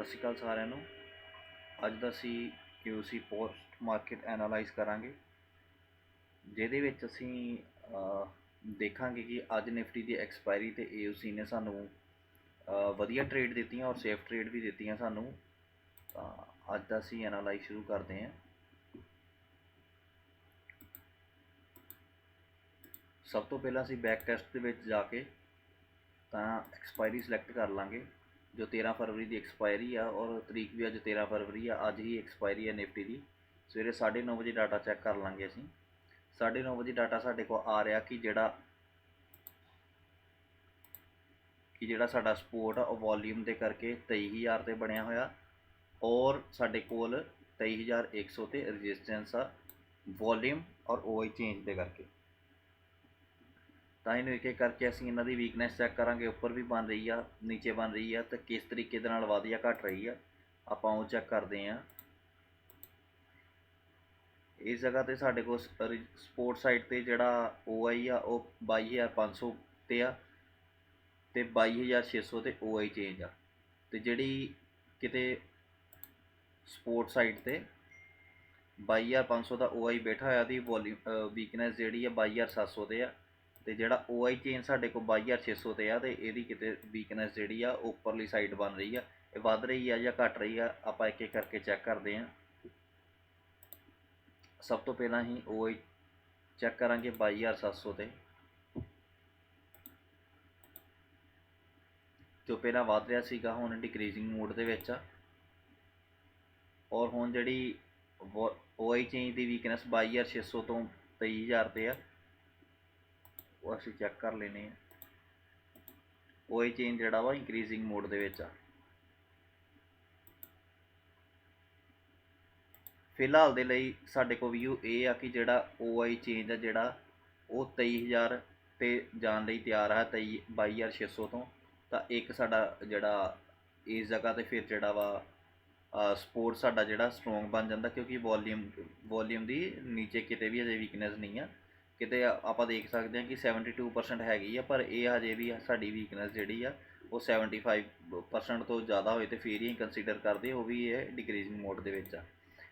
ਸਤਿ ਸ਼੍ਰੀ ਅਕਾਲ ਸਾਰਿਆਂ ਨੂੰ। ਅੱਜ ਦਾ ਅਸੀਂ QC ਪੋਸਟ ਮਾਰਕੀਟ ਐਨਾਲਾਈਜ਼ ਕਰਾਂਗੇ, ਜਿਹਦੇ ਵਿੱਚ ਅਸੀਂ ਦੇਖਾਂਗੇ ਕਿ ਅੱਜ ਨਿਫਟੀ ਦੀ ਐਕਸਪਾਇਰੀ ਤੇ AUC ਨੇ ਸਾਨੂੰ ਵਧੀਆ ਟ੍ਰੇਡ ਦਿੱਤੀਆਂ ਔਰ ਸੇਫ ਟ੍ਰੇਡ ਵੀ ਦਿੱਤੀਆਂ ਸਾਨੂੰ। ਤਾਂ ਅੱਜ ਦਾ ਅਸੀਂ ਐਨਾਲਾਈਜ਼ ਸ਼ੁਰੂ ਕਰਦੇ ਹਾਂ। ਸਭ ਤੋਂ ਪਹਿਲਾਂ ਅਸੀਂ ਬੈਕ ਟੈਸਟ ਦੇ ਵਿੱਚ ਜਾ ਕੇ ਤਾਂ ਐਕਸਪਾਇਰੀ ਸਿਲੈਕਟ ਕਰ ਲਾਂਗੇ। ਜੋ 13 ਫਰਵਰੀ ਦੀ ਐਕਸਪਾਇਰੀ ਆ ਔਰ ਤਰੀਕ ਵੀ ਅੱਜ 13 ਫਰਵਰੀ ਆ, ਅੱਜ ਹੀ ਐਕਸਪਾਇਰੀ ਆ ਨਿਫਟੀ ਦੀ। ਸਵੇਰੇ 9:30 ਵਜੇ ਡਾਟਾ ਚੈੱਕ ਕਰ ਲਾਂਗੇ ਅਸੀਂ। 9:30 ਵਜੇ ਡਾਟਾ ਸਾਡੇ ਕੋਲ ਆ ਰਿਹਾ ਕਿ ਜਿਹੜਾ ਕਿ ਜਿਹੜਾ ਸਾਡਾ ਸਪੋਰਟ ਆ, ਉਹ ਵੋਲਿਊਮ ਦੇ ਕਰਕੇ 23000 ਤੇ ਬਣਿਆ ਹੋਇਆ ਔਰ ਸਾਡੇ ਕੋਲ 23100 ਤੇ ਰੈਜ਼ਿਸਟੈਂਸ ਆ ਵੋਲਿਊਮ ਔਰ OI ਚੇਂਜ ਦੇ ਕਰਕੇ। ਤਾਂ ਇਹਨੂੰ ਇੱਕ ਇੱਕ ਕਰਕੇ ਅਸੀਂ ਇਹਨਾਂ ਦੀ ਵੀਕਨੈਸ ਚੈੱਕ ਕਰਾਂਗੇ, ਉੱਪਰ ਵੀ ਬਣ ਰਹੀ ਆ, ਨੀਚੇ ਬਣ ਰਹੀ ਆ, ਤੇ ਕਿਸ ਤਰੀਕੇ ਦੇ ਨਾਲ ਵਧ ਜਾਂ ਘਟ ਰਹੀ ਆ, ਆਪਾਂ ਉਹ ਚੈੱਕ ਕਰਦੇ ਆ ਇਸ ਜਗ੍ਹਾ ਤੇ ਸਾਡੇ ਕੋਲ ਸਪੋਰਟ ਸਾਈਡ ਤੇ ਜਿਹੜਾ OI ਆ, ਉਹ 22500 ਤੇ ਆ, ਤੇ 22600 ਤੇ OI ਚੇਂਜ ਆ। ਤੇ ਜਿਹੜੀ ਕਿਤੇ ਸਪੋਰਟ ਸਾਈਡ ਤੇ 22500 ਦਾ OI ਬੈਠਾ ਹੋਇਆ ਦੀ ਵੋਲਿਊਮ ਵੀਕਨੈਸ ਜਿਹੜੀ ਆ 22700 ਤੇ ਆ। ਤੇ ਜਿਹੜਾ OI ਚੇਨ ਸਾਡੇ ਕੋਲ 22600 ਤੇ ਆ ਤੇ ਇਹਦੀ ਕਿਤੇ ਵੀਕਨੈਸ ਜਿਹੜੀ ਆ ਉੱਪਰਲੀ ਸਾਈਡ ਬਣ ਰਹੀ ਆ। ਇਹ ਵੱਧ ਰਹੀ ਆ ਜਾਂ ਘਟ ਰਹੀ ਆ, ਆਪਾਂ ਇੱਕ ਇੱਕ ਕਰਕੇ ਚੈੱਕ ਕਰਦੇ ਆ। ਸਭ ਤੋਂ ਪਹਿਲਾਂ ਹੀ OI ਚੈੱਕ ਕਰਾਂਗੇ 22700 ਤੇ। ਜੋ ਪਹਿਲਾਂ ਵੱਧ ਰਿਹਾ ਸੀਗਾ, ਹੁਣ ਡਿਕਰੀਜ਼ਿੰਗ ਮੋਡ ਦੇ ਵਿੱਚ ਆ। ਔਰ ਹੁਣ ਜਿਹੜੀ OI ਚੇਂਜ ਦੀ ਵੀਕਨੈਸ 22600 ਤੋਂ 23000 ਤੇ ਆ। ਉਹ ਅਸੀਂ ਚੈੱਕ ਕਰ ਲੈਨੇ ਆ OI ਚੇਂਜ ਜਿਹੜਾ ਵਾ ਇਨਕਰੀਜ਼ਿੰਗ ਮੋਡ ਦੇ ਵਿੱਚ ਆ। ਫਿਲਹਾਲ ਦੇ ਲਈ ਸਾਡੇ ਕੋਲ ਵਿਊ ਇਹ ਆ ਕਿ ਜਿਹੜਾ OI ਚੇਂਜ ਆ ਜਿਹੜਾ ਉਹ 23000 ਤੇ ਜਾਣ ਲਈ ਤਿਆਰ ਆ 23 22600 ਤੋਂ। ਤਾਂ ਇੱਕ ਸਾਡਾ ਜਿਹੜਾ ਇਸ ਜਗ੍ਹਾ ਤੇ ਫਿਰ ਜਿਹੜਾ ਵਾ ਸਪੋਰਟ ਸਾਡਾ ਜਿਹੜਾ ਸਟਰੋਂਗ ਬਣ ਜਾਂਦਾ ਕਿਉਂਕਿ ਵੋਲੀਅਮ ਵੋਲੀਅਮ ਦੀ ਨੀਚੇ ਕਿਤੇ ਵੀ ਅਜੇ ਵੀਕਨੈਸ ਨਹੀਂ ਆ। ਕਿਤੇ ਆਪਾਂ ਦੇਖ ਸਕਦੇ ਹਾਂ ਕਿ 72% ਹੈਗੀ ਆ, ਪਰ ਇਹ ਹਜੇ ਵੀ ਸਾਡੀ ਵੀਕਨੈਸ ਜਿਹੜੀ ਆ, ਉਹ 75% ਤੋਂ ਜ਼ਿਆਦਾ ਹੋਏ ਤੇ ਫਿਰ ਹੀ ਕੰਸੀਡਰ ਕਰਦੇ ਉਹ ਵੀ ਇਹ ਡਿਕਰੀਜ਼ਿੰਗ ਮੋਡ ਦੇ ਵਿੱਚ ਆ।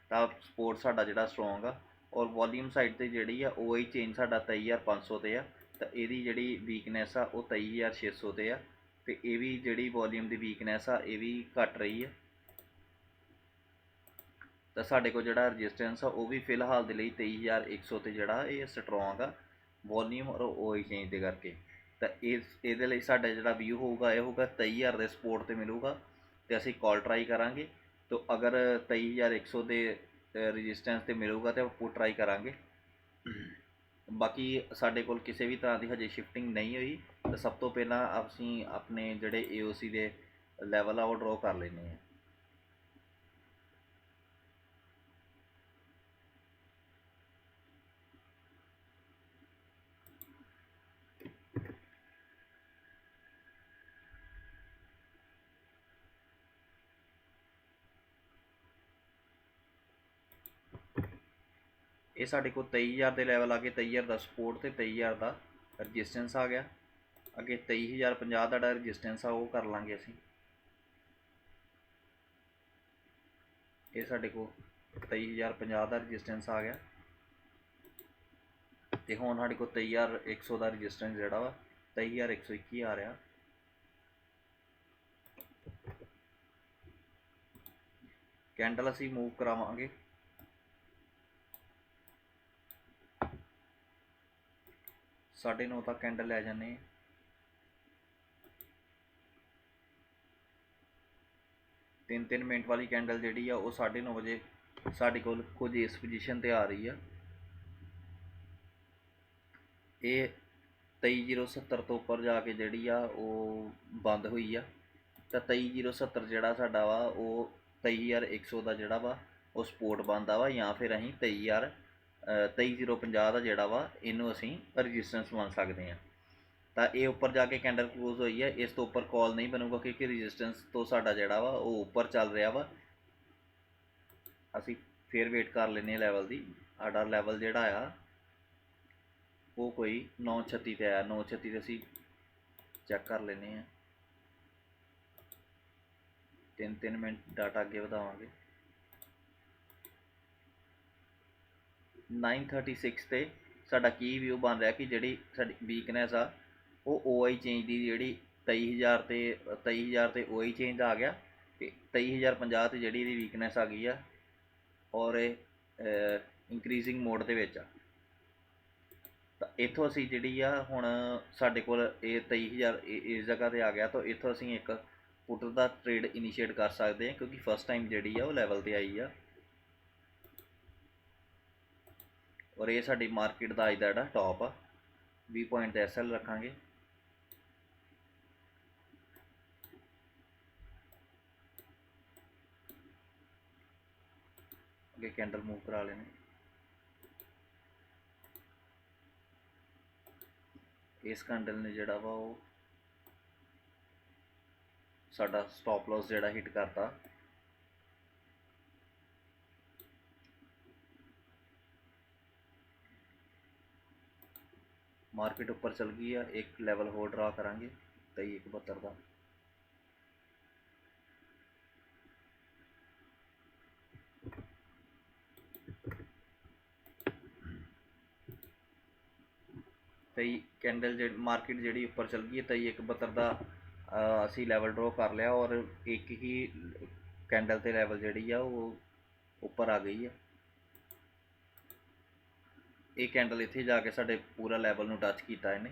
ਤਾਂ ਸਪੋਰਟ ਸਾਡਾ ਜਿਹੜਾ ਸਟਰੋਂਗ ਆ, ਔਰ ਵੋਲਿਊਮ ਸਾਈਡ ਤੇ ਜਿਹੜੀ ਆ, ਉਹ OI ਚੇਂਜ ਸਾਡਾ 23500 ਤੇ ਆ, ਤਾਂ ਇਹਦੀ ਜਿਹੜੀ ਵੀਕਨੈਸ ਆ, ਉਹ 23600 ਤੇ ਆ, ਤੇ ਇਹ ਵੀ ਜਿਹੜੀ ਵੋਲਿਊਮ ਦੀ ਵੀਕਨੈਸ ਆ, ਇਹ ਵੀ ਘਟ ਰਹੀ ਆ। ਤਾਂ ਸਾਡੇ ਕੋਲ ਜਿਹੜਾ ਰੈਜ਼ਿਸਟੈਂਸ ਆ, ਉਹ ਵੀ ਫਿਲਹਾਲ ਦੇ ਲਈ 23100 ਤੇ ਜਿਹੜਾ ਇਹ ਸਟਰੋਂਗ ਆ ਵੋਲਿਊਮ ਔਰ OI ਚੇਂਜ ਦੇ ਕਰਕੇ। ਤਾਂ ਇਸ, ਇਹਦੇ ਲਈ ਸਾਡਾ ਜਿਹੜਾ ਵਿਊ ਹੋਊਗਾ, ਇਹ ਹੋਊਗਾ 23000 ਦੇ ਸਪੋਰਟ ਤੇ ਮਿਲੂਗਾ ਤੇ ਅਸੀਂ ਕਾਲ ਟਰਾਈ ਕਰਾਂਗੇ। ਤਾਂ ਅਗਰ 23100 ਦੇ ਰੈਜ਼ਿਸਟੈਂਸ ਤੇ ਮਿਲੂਗਾ ਤੇ ਆਪਾਂ ਪੁੱਟ ਟਰਾਈ ਕਰਾਂਗੇ। ਬਾਕੀ ਸਾਡੇ ਕੋਲ ਕਿਸੇ ਵੀ ਤਰ੍ਹਾਂ ਦੀ ਹਜੇ ਸ਼ਿਫਟਿੰਗ ਨਹੀਂ ਹੋਈ। ਤਾਂ ਸਭ ਤੋਂ ਪਹਿਲਾਂ ਅਸੀਂ ਆਪਣੇ ਜਿਹੜੇ AOC ਦੇ ਲੈਵਲ ਆ, ਉਹ ਡਰਾ ਕਰ ਲੈਣੇ ਆ ਇਹ ਸਾਡੇ ਕੋਲ 23000 ਦੇ ਲੈਵਲ ਆ ਗਏ 23000 ਦਾ ਸਪੋਰਟ ਤੇ 23000 ਦਾ ਰੈਜ਼ਿਸਟੈਂਸ ਆ ਗਿਆ। ਅੱਗੇ 23050 ਦਾ ਜਿਹੜਾ ਰੈਜ਼ਿਸਟੈਂਸ ਆ, ਉਹ ਕਰ ਲਾਂਗੇ ਅਸੀਂ। ਇਹ ਸਾਡੇ ਕੋਲ 23050 ਦਾ ਰੈਜ਼ਿਸਟੈਂਸ ਆ ਗਿਆ। ਤੇ ਹੁਣ ਸਾਡੇ ਕੋਲ 23100 ਦਾ ਰੈਜ਼ਿਸਟੈਂਸ ਜਿਹੜਾ ਵਾ 23121 ਆ ਰਿਹਾ। ਕੈਂਡਲ ਅਸੀਂ ਮੂਵ ਕਰਾਵਾਂਗੇ। ਸਾਢੇ ਨੌ ਤੱਕ ਕੈਂਡਲ ਲੈ ਜਾਂਦੇ ਹਾਂ। ਤਿੰਨ ਤਿੰਨ ਮਿੰਟ ਵਾਲੀ ਕੈਂਡਲ ਜਿਹੜੀ ਆ, ਉਹ 9:30 ਵਜੇ ਸਾਡੇ ਕੋਲ ਕੁਝ ਇਸ ਪੋਜੀਸ਼ਨ ਤੇ ਆ ਰਹੀ ਆ। ਇਹ 23070 ਤੋਂ ਉੱਪਰ ਜਾ ਕੇ ਜਿਹੜੀ ਆ, ਉਹ ਬੰਦ ਹੋਈ ਆ। ਤਾਂ 23070 ਜਿਹੜਾ ਸਾਡਾ ਵਾ, ਉਹ 23100 ਦਾ ਜਿਹੜਾ ਵਾ, ਉਹ ਸਪੋਰਟ ਬੰਦਾ ਵਾ, ਜਾਂ ਫਿਰ ਅਸੀਂ 23000 23050 ਦਾ ਜਿਹੜਾ ਵਾ, ਇਹਨੂੰ ਅਸੀਂ ਰੈਜ਼ਿਸਟੈਂਸ ਮੰਨ ਸਕਦੇ ਹਾਂ। ਤਾਂ ਇਹ ਉੱਪਰ ਜਾ ਕੇ ਕੈਂਡਲ ਕਲੋਜ਼ ਹੋਈ ਹੈ, ਇਸ ਤੋਂ ਉੱਪਰ ਕਾਲ ਨਹੀਂ ਬਣੂਗਾ ਕਿਉਂਕਿ ਰੈਜ਼ਿਸਟੈਂਸ ਤੋਂ ਸਾਡਾ ਜਿਹੜਾ ਵਾ, ਉਹ ਉੱਪਰ ਚੱਲ ਰਿਹਾ ਵਾ। ਅਸੀਂ ਫੇਰ ਵੇਟ ਕਰ ਲੈਨੇ ਆ ਲੈਵਲ ਦੀ। ਸਾਡਾ ਲੈਵਲ ਜਿਹੜਾ ਆ, ਉਹ ਕੋਈ 936 ਤੇ ਆਇਆ। 936 ਤੇ ਅਸੀਂ ਚੈੱਕ ਕਰ ਲੈਨੇ ਆ 3-3 ਮਿੰਟ ਡਾਟਾ ਅੱਗੇ ਵਧਾਵਾਂਗੇ। 936 ਤੇ ਸਾਡਾ ਕੀ ਵਿਊ ਬਣ ਰਿਹਾ ਕਿ ਜਿਹੜੀ ਸਾਡੀ ਵੀਕਨੈਸ ਆ, ਉਹ OI ਚੇਂਜ ਦੀ ਜਿਹੜੀ 23000 ਤੇ 23000 ਤੇ OI ਚੇਂਜ ਆ ਗਿਆ ਤੇ 23050 ਤੇ ਜਿਹੜੀ ਇਹਦੀ ਵੀਕਨੈਸ ਆ ਗਈ ਆ ਔਰ ਇਹ ਇਨਕਰੀਜ਼ਿੰਗ ਮੋਡ ਦੇ ਵਿੱਚ ਆ। ਤਾਂ ਇੱਥੋਂ ਅਸੀਂ ਜਿਹੜੀ ਆ ਹੁਣ ਸਾਡੇ ਕੋਲ ਇਹ 23000 ਇ- ਇਸ ਜਗ੍ਹਾ ਤੇ ਆ ਗਿਆ, ਤਾਂ ਇੱਥੋਂ ਅਸੀਂ ਇੱਕ ਪੁੱਟ ਦਾ ਟ੍ਰੇਡ ਇਨੀਸ਼ੀਏਟ ਕਰ ਸਕਦੇ ਹਾਂ, ਕਿਉਂਕਿ ਫਸਟ ਟਾਈਮ ਜਿਹੜੀ ਆ ਉਹ ਲੈਵਲ ਤੇ ਆਈ ਆ। ਔਰ ਇਹ ਸਾਡੀ ਮਾਰਕੀਟ ਦਾ ਅੱਜ ਦਾ ਜਿਹੜਾ ਟੌਪ ਆ 20 ਪੁਆਇੰਟ ਤੇ ਐਸਐਲ ਰੱਖਾਂਗੇ। ਅੱਗੇ ਕੈਂਡਲ ਮੂਵ ਕਰਾ ਲੈਣੇ ਇਸ ਕੈਂਡਲ ਨੇ ਜਿਹੜਾ ਵਾ ਉਹ ਸਾਡਾ ਸਟਾਪ ਲਾਸ ਜਿਹੜਾ ਹਿੱਟ ਕਰਤਾ। ਮਾਰਕੀਟ ਉੱਪਰ ਚਲ ਗਈ ਆ, ਇੱਕ ਲੈਵਲ ਹੋਰ ਡਰਾ ਕਰਾਂਗੇ 2371 ਦਾ। ਤਈ ਕੈਂਡਲ ਜਿਹੜੀ ਮਾਰਕੀਟ ਜਿਹੜੀ ਉੱਪਰ ਚਲ ਗਈ ਹੈ 2371 ਦਾ ਅਸੀਂ ਲੈਵਲ ਡਰਾ ਕਰ ਲਿਆ ਔਰ ਇੱਕ ਹੀ ਕੈਂਡਲ ਤੇ ਲੈਵਲ ਜਿਹੜੀ ਆ, ਉਹ ਉੱਪਰ ਆ ਗਈ ਆ। ਇਹ ਕੈਂਡਲ ਇੱਥੇ ਜਾ ਕੇ ਸਾਡੇ ਪੂਰਾ ਲੈਵਲ ਨੂੰ ਟੱਚ ਕੀਤਾ ਇਹਨੇ।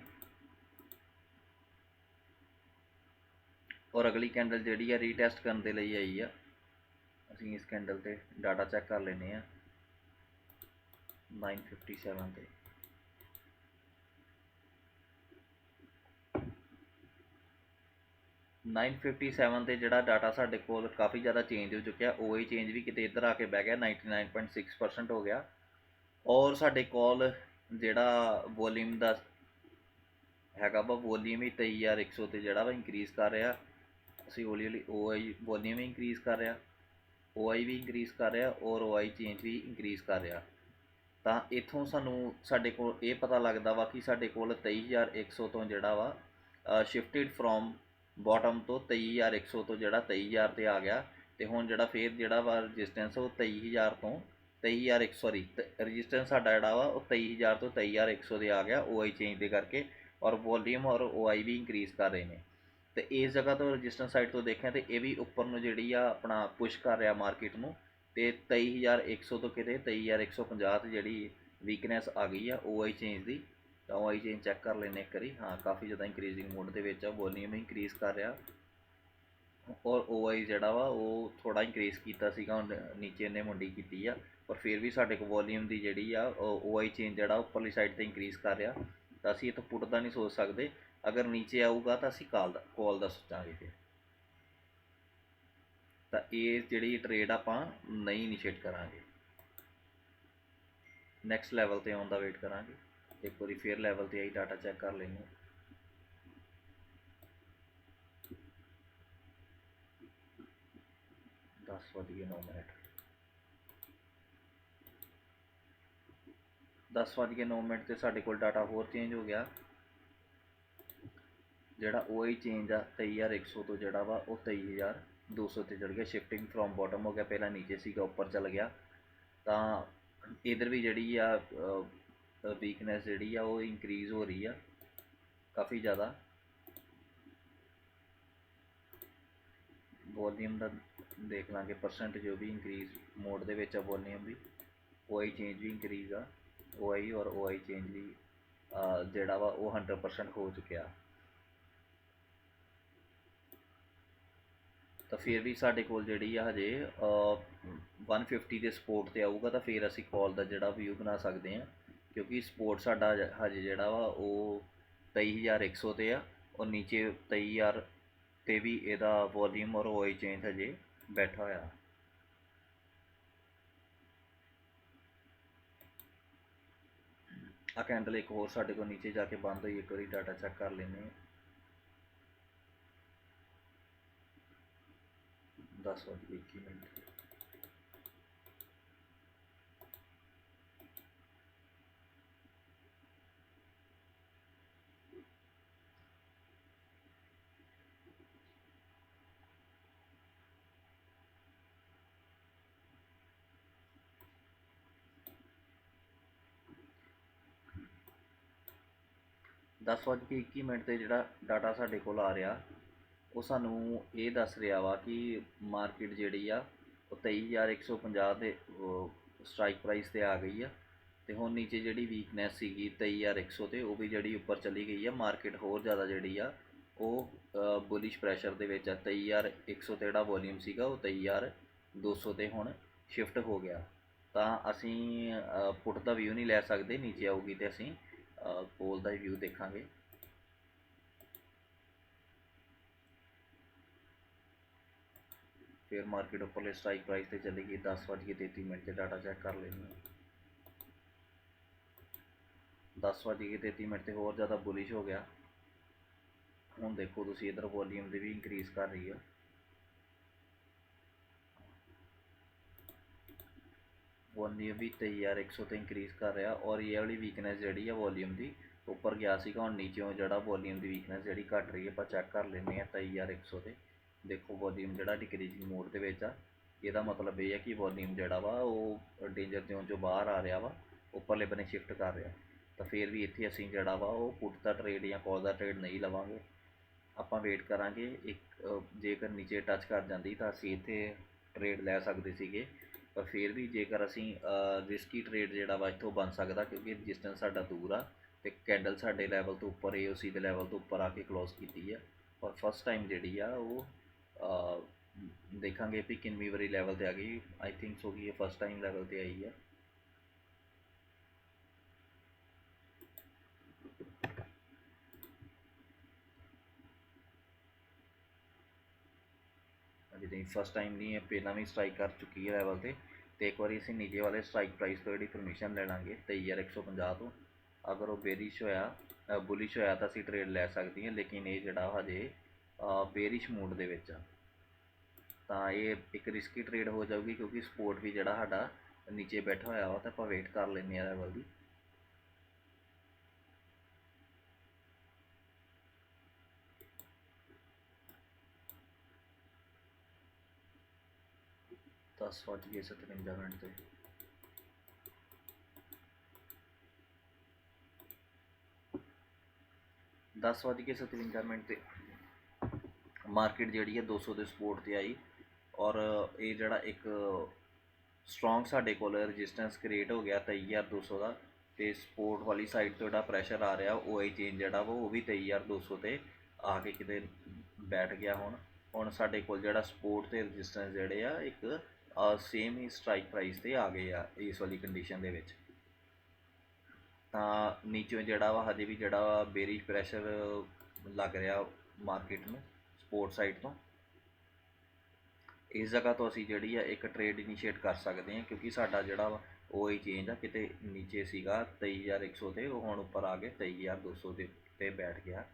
ਔਰ ਅਗਲੀ ਕੈਂਡਲ ਜਿਹੜੀ ਆ ਰੀਟੈਸਟ ਕਰਨ ਦੇ ਲਈ ਆਈ ਆ। ਅਸੀਂ ਇਸ ਕੈਂਡਲ ਤੇ ਡਾਟਾ ਚੈੱਕ ਕਰ ਲੈਨੇ ਆ 957 ਤੇ। ਨਾਈਨ ਫਿਫਟੀ ਸੈਵਨ ਤੇ ਜਿਹੜਾ ਡਾਟਾ ਸਾਡੇ ਕੋਲ ਕਾਫੀ ਜ਼ਿਆਦਾ ਚੇਂਜ ਹੋ ਚੁੱਕਿਆ OI ਚੇਂਜ ਵੀ ਕਿਤੇ ਇੱਧਰ ਆ ਕੇ ਬਹਿ ਗਿਆ 99.6% ਹੋ ਗਿਆ। ਔਰ ਸਾਡੇ ਕੋਲ ਜਿਹੜਾ ਵੋਲਿਊਮ ਦਾ ਹੈਗਾ ਵਾ ਵੋਲਿਊਮ ਹੀ 23100 ਤੇ ਜਿਹੜਾ ਵਾ ਇਨਕਰੀਜ਼ ਕਰ ਰਿਹਾ। ਅਸੀਂ ਹੌਲੀ ਹੌਲੀ OI ਵੋਲਿਊਮ ਵੀ ਇਨਕਰੀਜ਼ ਕਰ ਰਿਹਾ। OI ਵੀ ਇਨਕਰੀਜ਼ ਕਰ ਰਿਹਾ ਔਰ OI ਚੇਂਜ ਵੀ ਇਨਕਰੀਜ਼ ਕਰ ਰਿਹਾ। ਤਾਂ ਇੱਥੋਂ ਸਾਨੂੰ ਸਾਡੇ ਕੋਲ ਇਹ ਪਤਾ ਲੱਗਦਾ ਵਾ ਕਿ ਸਾਡੇ ਕੋਲ 23100 ਤੋਂ ਜਿਹੜਾ ਵਾ ਸ਼ਿਫਟਡ ਫਰੋਮ ਬਾਟਮ ਤੋਂ 23100 ਤੋਂ ਜਿਹੜਾ 23000 ਤੇ ਆ ਗਿਆ। ਤੇ ਹੁਣ ਜਿਹੜਾ ਫੇਰ ਜਿਹੜਾ ਵਾ ਰੈਜ਼ਿਸਟੈਂਸ ਉਹ 23000 ਤੋਂ 23000 ਸੌਰੀ ਰੈਜ਼ਿਸਟੈਂਸ ਸਾਡਾ ਜਿਹੜਾ ਵਾ ਉਹ 23000 ਤੋਂ 23100 ਦੇ ਆ ਗਿਆ OI ਚੇਂਜ ਦੇ ਕਰਕੇ, ਔਰ ਵੋਲੀਅਮ ਔਰ OI ਵੀ ਇਨਕਰੀਜ਼ ਕਰ ਰਹੇ ਨੇ। ਤੇ ਇਸ ਜਗ੍ਹਾ ਤੋਂ ਰੈਜ਼ਿਸਟੈਂਸ ਸਾਈਡ ਤੋਂ ਦੇਖਿਆ ਤੇ ਇਹ ਵੀ ਉੱਪਰ ਨੂੰ ਜਿਹੜੀ ਆ ਆਪਣਾ ਪੁਸ਼ ਕਰ ਰਿਹਾ ਮਾਰਕੀਟ ਨੂੰ, ਤੇ 23100 ਤੋਂ ਕਿਤੇ 23150 ਤੇ ਜਿਹੜੀ ਵੀਕਨੈਸ ਆ ਗਈ ਆ OI ਚੇਂਜ ਦੀ। ਤਾਂ OI ਚੇਂਜ ਚੈੱਕ ਕਰ ਲੈਨੇ ਇੱਕ ਵਾਰੀ। ਹਾਂ, ਕਾਫੀ ਜ਼ਿਆਦਾ ਇਨਕਰੀਜ਼ਿੰਗ ਮੋਡ ਦੇ ਵਿੱਚ ਆ ਵੋਲੀਅਮ ਇਨਕਰੀਜ਼ ਕਰ ਰਿਹਾ। ਔਰ OI ਜਿਹੜਾ ਵਾ, ਉਹ ਥੋੜਾ ਇੰਕਰੀਜ਼ ਕੀਤਾ ਸੀਗਾ ਹੁਣ ਨੀਚੇ ਨੇ ਮੁੰਡੀ ਕੀਤੀ ਆ। ਪਰ ਫਿਰ ਵੀ ਸਾਡੇ ਕੋਲ ਵੋਲੀਅਮ ਦੀ ਜਿਹੜੀ ਆ OI ਚੇਂਜ ਜਿਹੜਾ ਉੱਪਰਲੀ ਸਾਈਡ ਤੇ ਇੰਕਰੀਜ਼ ਕਰ ਰਿਹਾ। ਤਾਂ ਅਸੀਂ ਇਹ ਤੋਂ ਪੁੱਟ ਦਾ ਨਹੀਂ ਸੋਚ ਸਕਦੇ। ਅਗਰ ਨੀਚੇ ਆਊਗਾ ਤਾਂ ਅਸੀਂ ਕਾਲ ਦਾ ਕਾਲ ਦਾ ਸੋਚਾਂਗੇ ਫਿਰ। ਤਾਂ ਇਹ ਜਿਹੜੀ ਟ੍ਰੇਡ ਆਪਾਂ ਨਹੀਂ ਇਨੀਸ਼ੀਏਟ ਕਰਾਂਗੇ। ਨੈਕਸਟ ਲੈਵਲ ਤੇ ਆਉਣ ਦਾ ਵੇਟ ਕਰਾਂਗੇ। ਇੱਕ ਵਾਰੀ ਫੇਰ ਲੈਵਲ ਤੇ ਆਈ ਡਾਟਾ ਚੈੱਕ ਕਰ ਲੈਂਦੇ ਹਾਂ ਦਸ ਵੱਜ ਗਏ 9 ਮਿੰਟ। ਦਸ ਵੱਜ ਗਏ 9 ਮਿੰਟ ਤੇ ਸਾਡੇ ਕੋਲ ਡਾਟਾ ਹੋਰ ਚੇਂਜ ਹੋ ਗਿਆ। ਜਿਹੜਾ ਉਹ ਹੀ ਚੇਂਜ ਆ 23100 ਤੋਂ ਜਿਹੜਾ ਵਾ, ਉਹ 23200 ਤੇ ਚੜ ਗਿਆ। ਸ਼ਿਫਟਿੰਗ ਫਰੋਮ ਬਾਟਮ ਹੋ ਗਿਆ, ਪਹਿਲਾਂ ਨੀਚੇ ਸੀਗਾ, ਉੱਪਰ ਚਲ ਗਿਆ। ਤਾਂ ਇਧਰ ਵੀ ਜਿਹੜੀ ਆ ਵੀਕਨੈਸ ਜਿਹੜੀ ਆ, ਉਹ ਇਨਕਰੀਜ਼ ਹੋ ਰਹੀ ਆ, ਕਾਫੀ ਜ਼ਿਆਦਾ। ਵੋਲੀਅਮ ਦਾ ਦੇਖ ਲਾਂਗੇ ਪਰਸੈਂਟ ਜੋ ਵੀ ਇਨਕਰੀਜ਼ ਮੋਡ ਦੇ ਵਿੱਚ ਆ ਵੋਲੀਅਮ ਵੀ OI ਚੇਂਜ ਵੀ ਇਨਕਰੀਜ਼ ਆ। OI ਔਰ OI ਚੇਂਜ ਵੀ ਜਿਹੜਾ ਵਾ ਉਹ 100% ਹੋ ਚੁੱਕਿਆ। ਤਾਂ ਫਿਰ ਵੀ ਸਾਡੇ ਕੋਲ ਜਿਹੜੀ ਆ ਹਜੇ ਅਹ 150 ਦੇ ਸਪੋਰਟ ਤੇ ਆਊਗਾ, ਤਾਂ ਫਿਰ ਅਸੀਂ ਕਾਲ ਦਾ ਜਿਹੜਾ ਵਿਊ ਬਣਾ ਸਕਦੇ ਹਾਂ ਕਿਉਂਕਿ ਸਪੋਰਟ ਸਾਡਾ ਹਜੇ- ਜਿਹੜਾ ਵਾ ਉਹ 23100 ਤੇ ਆ, ਔਰ ਨੀਚੇ 23000 ਤੇ ਵੀ ਇਹਦਾ ਵੋਲੀਅਮ ਔਰ OI ਚੇਂਜ ਹਜੇ ਬੈਠਾ ਹੋਇਆ। ਆ ਕੈਂਡਲ ਇੱਕ ਹੋਰ ਸਾਡੇ ਕੋਲ ਨੀਚੇ ਜਾ ਕੇ ਬੰਦ ਹੋਈ, ਇੱਕ ਵਾਰੀ ਡਾਟਾ ਚੈੱਕ ਕਰ ਲੈਂਦੇ ਮਿੰਟ। ਦਸ ਵੱਜ ਕੇ ਇੱਕੀ ਮਿੰਟ ਤੇ ਜਿਹੜਾ ਡਾਟਾ ਸਾਡੇ ਕੋਲ ਆ ਰਿਹਾ, ਉਹ ਸਾਨੂੰ ਇਹ ਦੱਸ ਰਿਹਾ ਵਾ ਕਿ ਮਾਰਕੀਟ ਜਿਹੜੀ ਆ, ਉਹ 23150 ਦੇ ਸਟ੍ਰਾਈਕ ਪ੍ਰਾਈਸ ਤੇ ਆ ਗਈ ਆ। ਤੇ ਹੁਣ ਨੀਚੇ ਜਿਹੜੀ ਵੀਕਨੈਸ ਸੀਗੀ 23100 ਤੇ, ਉਹ ਵੀ ਜਿਹੜੀ ਉੱਪਰ ਚਲੀ ਗਈ ਆ। ਮਾਰਕੀਟ ਹੋਰ ਜ਼ਿਆਦਾ ਜਿਹੜੀ ਆ, ਉਹ ਬੁਲਿਸ਼ ਪ੍ਰੈਸ਼ਰ ਦੇ ਵਿੱਚ ਆ। 23100 ਤੇ ਜਿਹੜਾ ਵੋਲਿਊਮ ਸੀਗਾ, ਉਹ 23200 ਤੇ ਹੁਣ ਸ਼ਿਫਟ ਹੋ ਗਿਆ। ਤਾਂ ਅਸੀਂ ਪੁੱਟ ਦਾ ਵਿਊ ਨਹੀਂ ਲੈ ਸਕਦੇ, ਨੀਚੇ ਆਊਗੀ ਤੇ ਅਸੀਂ ਪੋਲ ਦਾ ਵਿਊ ਦੇਖਾਂਗੇ। ਫਿਰ ਮਾਰਕੀਟ ਉੱਪਰਲੇ ਸਟ੍ਰਾਈਕ ਪ੍ਰਾਈਸ ਤੇ ਚਲੀ ਗਈ 10:33 ਮਿੰਟ ਤੇ ਡਾਟਾ ਚੈੱਕ ਕਰ ਲੈਂਦੇ ਹਾਂ। 10:33 ਮਿੰਟ ਤੇ ਹੋਰ ਜ਼ਿਆਦਾ ਬੁਲਿਸ਼ ਹੋ ਗਿਆ। ਹੁਣ ਦੇਖੋ ਤੁਸੀਂ ਇਧਰ ਵੋਲੀਅਮ ਦੀ ਵੀ ਇਨਕਰੀਜ਼ ਕਰ ਰਹੀ ਆ ਵੋਲਿਊਮ ਵੀ 23100 ਤੇ ਇਨਕਰੀਜ਼ ਕਰ ਰਿਹਾ ਔਰ ਇਹ ਵਾਲੀ ਵੀਕਨੈਸ ਜਿਹੜੀ ਆ ਵੋਲਿਊਮ ਦੀ ਉੱਪਰ ਗਿਆ ਸੀਗਾ, ਹੁਣ ਨੀਚੇੋਂ ਜਿਹੜਾ ਵੋਲੀਅਮ ਦੀ ਵੀਕਨੈਸ ਜਿਹੜੀ ਘਟ ਰਹੀ ਹੈ ਆਪਾਂ ਚੈੱਕ ਕਰ ਲੈਂਦੇ ਆ 23100 ਤੇ। ਦੇਖੋ ਵੋਲੀਅਮ ਜਿਹੜਾ ਡਿਕਰੀਜ਼ਿੰਗ ਮੋਡ ਦੇ ਵਿੱਚ ਆ, ਇਹਦਾ ਮਤਲਬ ਇਹ ਹੈ ਕਿ ਵੋਲੀਅਮ ਜਿਹੜਾ ਵਾ, ਉਹ ਡੇਂਜਰ ਜ਼ੋਨ ਚੋਂ ਬਾਹਰ ਆ ਰਿਹਾ ਵਾ, ਉੱਪਰਲੇ ਬੰਨੇ ਸ਼ਿਫਟ ਕਰ ਰਿਹਾ। ਤਾਂ ਫਿਰ ਵੀ ਇੱਥੇ ਅਸੀਂ ਜਿਹੜਾ ਵਾ, ਉਹ ਪੁੱਟ ਦਾ ਟ੍ਰੇਡ ਜਾਂ ਕਾਲ ਦਾ ਟ੍ਰੇਡ ਨਹੀਂ ਲਵਾਂਗੇ। ਆਪਾਂ ਵੇਟ ਕਰਾਂਗੇ, ਇੱਕ ਜੇਕਰ ਨੀਚੇ ਟੱਚ ਕਰ ਜਾਂਦੀ ਤਾਂ ਅਸੀਂ ਇੱਥੇ ਟ੍ਰੇਡ ਲੈ ਸਕਦੇ ਸੀਗੇ। ਪਰ ਫਿਰ ਵੀ ਜੇਕਰ ਅਸੀਂ ਰਿਸਕੀ ਟ੍ਰੇਡ ਜਿਹੜਾ ਵਾ ਇੱਥੋਂ ਬਣ ਸਕਦਾ ਕਿਉਂਕਿ ਰਜਿਸਟੈਂਸ ਸਾਡਾ ਦੂਰ ਆ ਤੇ ਕੈਂਡਲ ਸਾਡੇ ਲੈਵਲ ਤੋਂ ਉੱਪਰ ਏਓਸੀ ਦੇ ਲੈਵਲ ਤੋਂ ਉੱਪਰ ਆ ਕੇ ਕਲੋਜ਼ ਕੀਤੀ ਆ। ਔਰ ਫਸਟ ਟਾਈਮ ਜਿਹੜੀ ਆ ਉਹ ਦੇਖਾਂਗੇ ਵੀ ਕਿੰਨੀ ਵਾਰੀ ਲੈਵਲ ਤੇ ਆ ਗਈ। ਆਈ ਥਿੰਕ ਸੋ ਕਿ ਇਹ ਫਸਟ ਟਾਈਮ ਲੈਵਲ ਤੇ ਆਈ ਆ। ਅਜੇ ਨਹੀਂ ਫਸਟ ਟਾਈਮ ਨਹੀਂ ਹੈ, ਪਹਿਲਾਂ ਵੀ ਸਟ੍ਰਾਈਕ ਕਰ ਚੁੱਕੀ ਹੈ ਲੈਵਲ ਤੇ। ਤੇ ਇੱਕ ਵਾਰੀ ਅਸੀਂ ਨੀਚੇ ਵਾਲੇ ਸਟ੍ਰਾਈਕ ਪ੍ਰਾਈਸ ਤੋਂ ਜਿਹੜੀ ਪਰਮਿਸ਼ਨ ਲੈ ਲਾਂਗੇ 23150 ਤੋਂ। ਅਗਰ ਉਹ ਬੇਰਿਸ਼ ਹੋਇਆ ਬੁਲਿਸ਼ ਹੋਇਆ ਤਾਂ ਅਸੀਂ ਟ੍ਰੇਡ ਲੈ ਸਕਦੇ ਹਾਂ, ਲੇਕਿਨ ਇਹ ਜਿਹੜਾ ਹਜੇ ਬੇਰਿਸ਼ ਮੂਡ ਦੇ ਵਿੱਚ ਆ। ਤਾਂ ਇਹ ਇੱਕ ਰਿਸਕੀ ਟ੍ਰੇਡ ਹੋ ਜਾਊਗੀ, ਕਿਉਂਕਿ ਸਪੋਰਟ ਵੀ ਜਿਹੜਾ ਸਾਡਾ ਨੀਚੇ ਬੈਠਾ ਹੋਇਆ ਵਾ, ਤਾਂ ਆਪਾਂ ਵੇਟ ਕਰ ਲੈਂਦੇ ਆ ਲੈਵਲ ਦੀ। ਦਸ ਵੱਜ ਗਏ ਸਤਵੰਜਾ ਮਿੰਟ ਤੇ। ਦਸ ਵੱਜ ਕੇ ਸਤਵੰਜਾ ਮਿੰਟ ਤੇ। ਮਾਰਕੀਟ ਜਿਹੜੀ ਹੈ 200 ਦੇ ਸਪੋਰਟ ਤੇ ਆਈ ਔਰ ਇਹ ਜਿਹੜਾ ਇੱਕ ਸਟਰੋਂਗ ਸਾਡੇ ਕੋਲ ਰੈਜ਼ਿਸਟੈਂਸ ਕ੍ਰੀਏਟ ਹੋ ਗਿਆ 23200 ਦਾ ਤੇ ਸਪੋਰਟ ਵਾਲੀ ਸਾਈਡ ਤੋਂ ਜਿਹੜਾ ਪ੍ਰੈਸ਼ਰ ਆ ਰਿਹਾ, ਉਹ ਆਈ ਚੇਂਜ ਜਿਹੜਾ ਵਾ, ਉਹ ਵੀ 23200 ਤੇ ਆ ਕੇ ਕਿਤੇ ਬੈਠ ਗਿਆ ਹੁਣ। ਹੁਣ ਸਾਡੇ ਕੋਲ ਜਿਹੜਾ ਸਪੋਰਟ ਤੇ ਰੈਜ਼ਿਸਟੈਂਸ ਜਿਹੜੇ ਆ, ਇੱਕ ਸੇਮ ਹੀ ਸਟ੍ਰਾਈਕ ਪ੍ਰਾਈਸ ਤੇ ਆ ਗਏ ਆ ਇਸ ਵਾਲੀ ਕੰਡੀਸ਼ਨ ਦੇ ਵਿੱਚ। ਤਾਂ ਨੀਚੋਂ ਜਿਹੜਾ ਵਾ, ਹਜੇ ਵੀ ਜਿਹੜਾ ਵਾ ਬੇਰਿਸ਼ ਪ੍ਰੈਸ਼ਰ ਲੱਗ ਰਿਹਾ ਮਾਰਕੀਟ ਨੂੰ ਸਪੋਰਟ ਸਾਈਡ ਤੋਂ। ਇਸ ਜਗ੍ਹਾ ਤੋਂ ਅਸੀਂ ਜਿਹੜੀ ਆ ਇੱਕ ਟ੍ਰੇਡ ਇਨੀਸ਼ੀਏਟ ਕਰ ਸਕਦੇ ਹਾਂ, ਕਿਉਂਕਿ ਸਾਡਾ ਜਿਹੜਾ ਵਾ ਉਹ ਹੀ ਚੇਂਜ ਆ, ਕਿਤੇ ਨੀਚੇ ਸੀਗਾ 23100 ਤੇ, ਉਹ ਹੁਣ ਉੱਪਰ ਆ ਕੇ 23200 ਦੇ ਤੇ ਬੈਠ ਗਿਆ।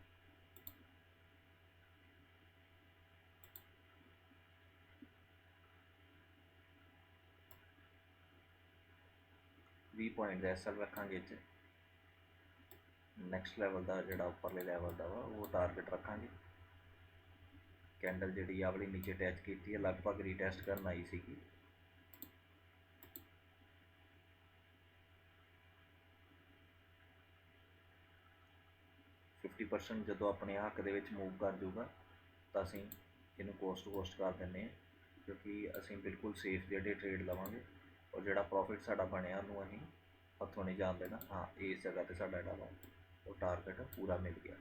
ਵੀ ਪੁਆਇੰਟ ਐਸਐਲ ਰੱਖਾਂਗੇ ਇੱਥੇ। ਨੈਕਸਟ ਲੈਵਲ ਦਾ ਜਿਹੜਾ ਉੱਪਰਲੇ ਲੈਵਲ ਦਾ ਵਾ, ਉਹ ਟਾਰਗੇਟ ਰੱਖਾਂਗੇ। ਕੈਂਡਲ ਜਿਹੜੀ ਆ ਵਾਲੀ ਨੀਚੇ ਅਟੈਚ ਕੀਤੀ ਹੈ, ਲਗਭਗ ਰੀਟੈਸਟ ਕਰਨ ਆਈ ਸੀਗੀ। ਫਿਫਟੀ ਪਰਸੈਂਟ ਜਦੋਂ ਆਪਣੇ ਹੱਕ ਦੇ ਵਿੱਚ ਮੂਵ ਕਰ ਜਾਊਗਾ, ਤਾਂ ਅਸੀਂ ਇਹਨੂੰ ਕੋਸਟ ਕੋਸਟ ਕਰ ਦਿੰਨੇ ਆ ਕਿਉਂਕਿ ਅਸੀਂ ਬਿਲਕੁਲ ਸੇਫ ਜਿਹੜੇ ਟ੍ਰੇਡ ਲਵਾਂਗੇ। ਔਰ ਜਿਹੜਾ ਪ੍ਰੋਫਿਟ ਸਾਡਾ ਬਣਿਆ ਉਹਨੂੰ ਅਸੀਂ ਹੱਥੋਂ ਨਹੀਂ ਜਾਣ ਦੇਣਾ। ਹਾਂ, ਇਸ ਜਗ੍ਹਾ ਤੇ ਸਾਡਾ ਜਿਹੜਾ ਵਾ, ਉਹ ਟਾਰਗੇਟ ਪੂਰਾ ਮਿਲ ਗਿਆ।